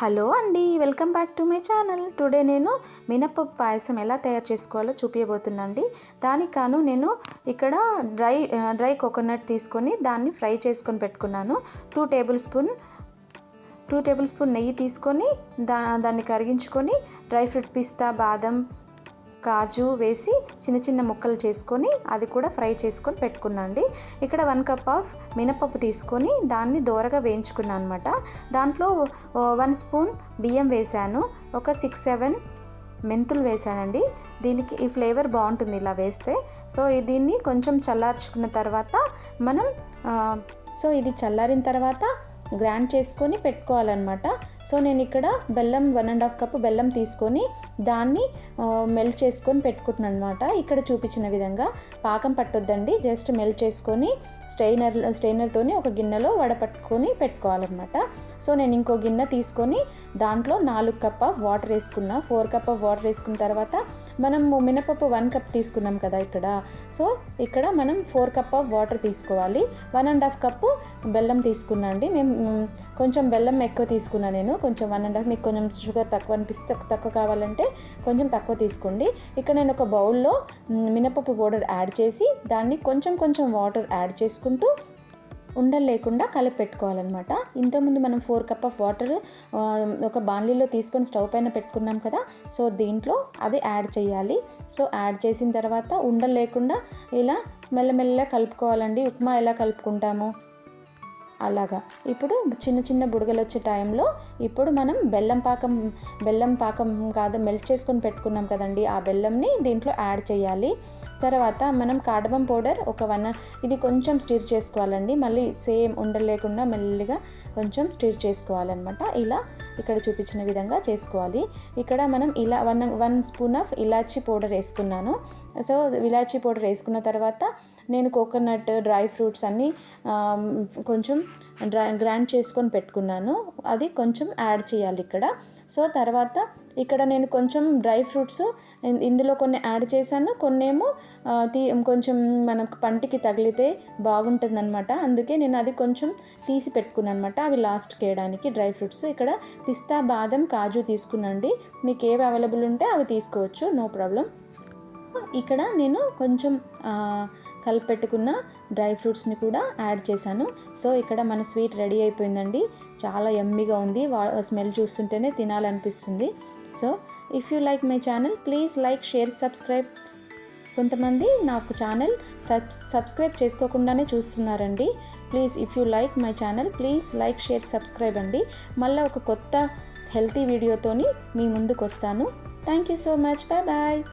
Hello అండి welcome back to my channel. Today నేను మినప్పప్పు పాయసం ఎలా తయారు చేసుకోవాలో చూపించబోతున్నాండి దానికి కాను నేను ఇక్కడ డ్రై డ్రై కోకోనట్ తీసుకొని దాన్ని ఫ్రై చేసుకొని పెట్టుకున్నాను. Two table spoon two table spoon నెయ్యి తీసుకొని దా దాన్ని కరిగించుకొని డ్రై ఫ్రూట్ పిస్తా బాదం కాజు వేసి చిన్న చిన్న ముక్కలు చేసుకొని అది కూడా ఫ్రై చేసుకొని పెట్టుకున్నాండి ఇక్కడ వన్ కప్ ఆఫ్ మినపప్పు తీసుకొని దాన్ని దోరగా వేయించుకున్నాను అనమాట దాంట్లో వన్ స్పూన్ బియ్యం వేశాను. ఒక సిక్స్ సెవెన్ మెంతులు వేసానండి దీనికి ఈ ఫ్లేవర్ బాగుంటుంది ఇలా వేస్తే. సో దీన్ని కొంచెం చల్లార్చుకున్న తర్వాత మనం సో ఇది చల్లారిన తర్వాత గ్రైండ్ చేసుకొని పెట్టుకోవాలన్నమాట. సో నేను ఇక్కడ బెల్లం వన్ అండ్ హాఫ్ కప్ బెల్లం తీసుకొని దాన్ని మెల్ట్ చేసుకొని పెట్టుకుంటున్నాను అనమాట ఇక్కడ చూపించిన విధంగా పాకం పట్టొద్దండి. జస్ట్ మెల్ట్ చేసుకొని స్ట్రైనర్ స్ట్రైనర్తోని ఒక గిన్నెలో వడపట్టుకొని పెట్టుకోవాలన్నమాట. సో నేను ఇంకో గిన్నె తీసుకొని దాంట్లో నాలుగు కప్ ఆఫ్ వాటర్ వేసుకున్నా. ఫోర్ కప్ ఆఫ్ వాటర్ వేసుకున్న తర్వాత మనం మినపప్పు వన్ కప్ తీసుకున్నాం కదా ఇక్కడ. సో ఇక్కడ మనం ఫోర్ కప్ ఆఫ్ వాటర్ తీసుకోవాలి. వన్ అండ్ హాఫ్ కప్పు బెల్లం తీసుకున్నా అండి. మేము కొంచెం బెల్లం ఎక్కువ తీసుకున్నా నేను. కొంచెం వన్ అండ్ హాఫ్ మీకు కొంచెం షుగర్ తక్కువ అనిపిస్తే తక్కువ కావాలంటే కొంచెం తక్కువ తీసుకోండి. ఇక్కడ నేను ఒక బౌల్లో మినపప్పు పౌడర్ యాడ్ చేసి దాన్ని కొంచెం కొంచెం వాటర్ యాడ్ చేసుకుంటూ ఉండలు లేకుండా కలిపి పెట్టుకోవాలన్నమాట. ఇంతకుముందు మనం ఫోర్ కప్ ఆఫ్ వాటర్ ఒక బాణలీలో తీసుకొని స్టవ్ పైన పెట్టుకున్నాం కదా సో దీంట్లో అది యాడ్ చేయాలి. సో యాడ్ చేసిన తర్వాత ఉండలు లేకుండా ఇలా మెల్లమెల్లగా కలుపుకోవాలండి. ఉప్మా ఎలా కలుపుకుంటాము అలాగా. ఇప్పుడు చిన్న చిన్న బుడగలు వచ్చే టైంలో ఇప్పుడు మనం బెల్లం పాకం బెల్లం పాకం కాదు మెల్ట్ చేసుకొని పెట్టుకున్నాం కదండి. ఆ బెల్లంని దీంట్లో యాడ్ చేయాలి. తర్వాత మనం కాడబం పౌడర్ ఒక వన్ ఇది కొంచెం స్టిర్ చేసుకోవాలండి. మళ్ళీ సేమ్ ఉండలేకుండా మెల్లిగా కొంచెం స్టిర్ చేసుకోవాలన్నమాట. ఇలా ఇక్కడ చూపించిన విధంగా చేసుకోవాలి. ఇక్కడ మనం ఇలా వన్ వన్ స్పూన్ ఆఫ్ ఇలాచీ పౌడర్ వేసుకున్నాను. సో ఇలాచీ పౌడర్ వేసుకున్న తర్వాత నేను కోకోనట్ డ్రై ఫ్రూట్స్ అన్నీ కొంచెం డ్రై గ్రైండ్ చేసుకొని పెట్టుకున్నాను. అది కొంచెం యాడ్ చేయాలి ఇక్కడ. సో తర్వాత ఇక్కడ నేను కొంచెం డ్రై ఫ్రూట్స్ ఇందులో కొన్ని యాడ్ చేశాను. కొన్నేమో తీ కొంచెం మనకు పంటికి తగిలితే బాగుంటుంది అనమాట అందుకే నేను అది కొంచెం తీసి పెట్టుకున్నాను అనమాట అవి లాస్ట్కి వేయడానికి డ్రై ఫ్రూట్స్. ఇక్కడ పిస్తా బాదం కాజు తీసుకునండి. మీకు ఏవి అవైలబుల్ ఉంటే అవి తీసుకోవచ్చు. No problem. ఇక్కడ నేను కొంచెం కలిపెట్టుకున్న డ్రై ఫ్రూట్స్ని కూడా యాడ్ చేశాను. సో ఇక్కడ మన స్వీట్ రెడీ అయిపోయిందండి. చాలా ఎమ్మిగా ఉంది. స్మెల్ చూస్తుంటేనే తినాలనిపిస్తుంది. So if you like my channel please like share subscribe. కొంతమంది నాకు ఛానల్ సబ్ సబ్స్క్రైబ్ చేసుకోకుండానే చూస్తున్నారండి. Please if you like my channel please like share subscribe అండి. మళ్ళీ ఒక కొత్త హెల్తీ వీడియోతోని మీ ముందుకు వస్తాను thank you so much. Bye bye.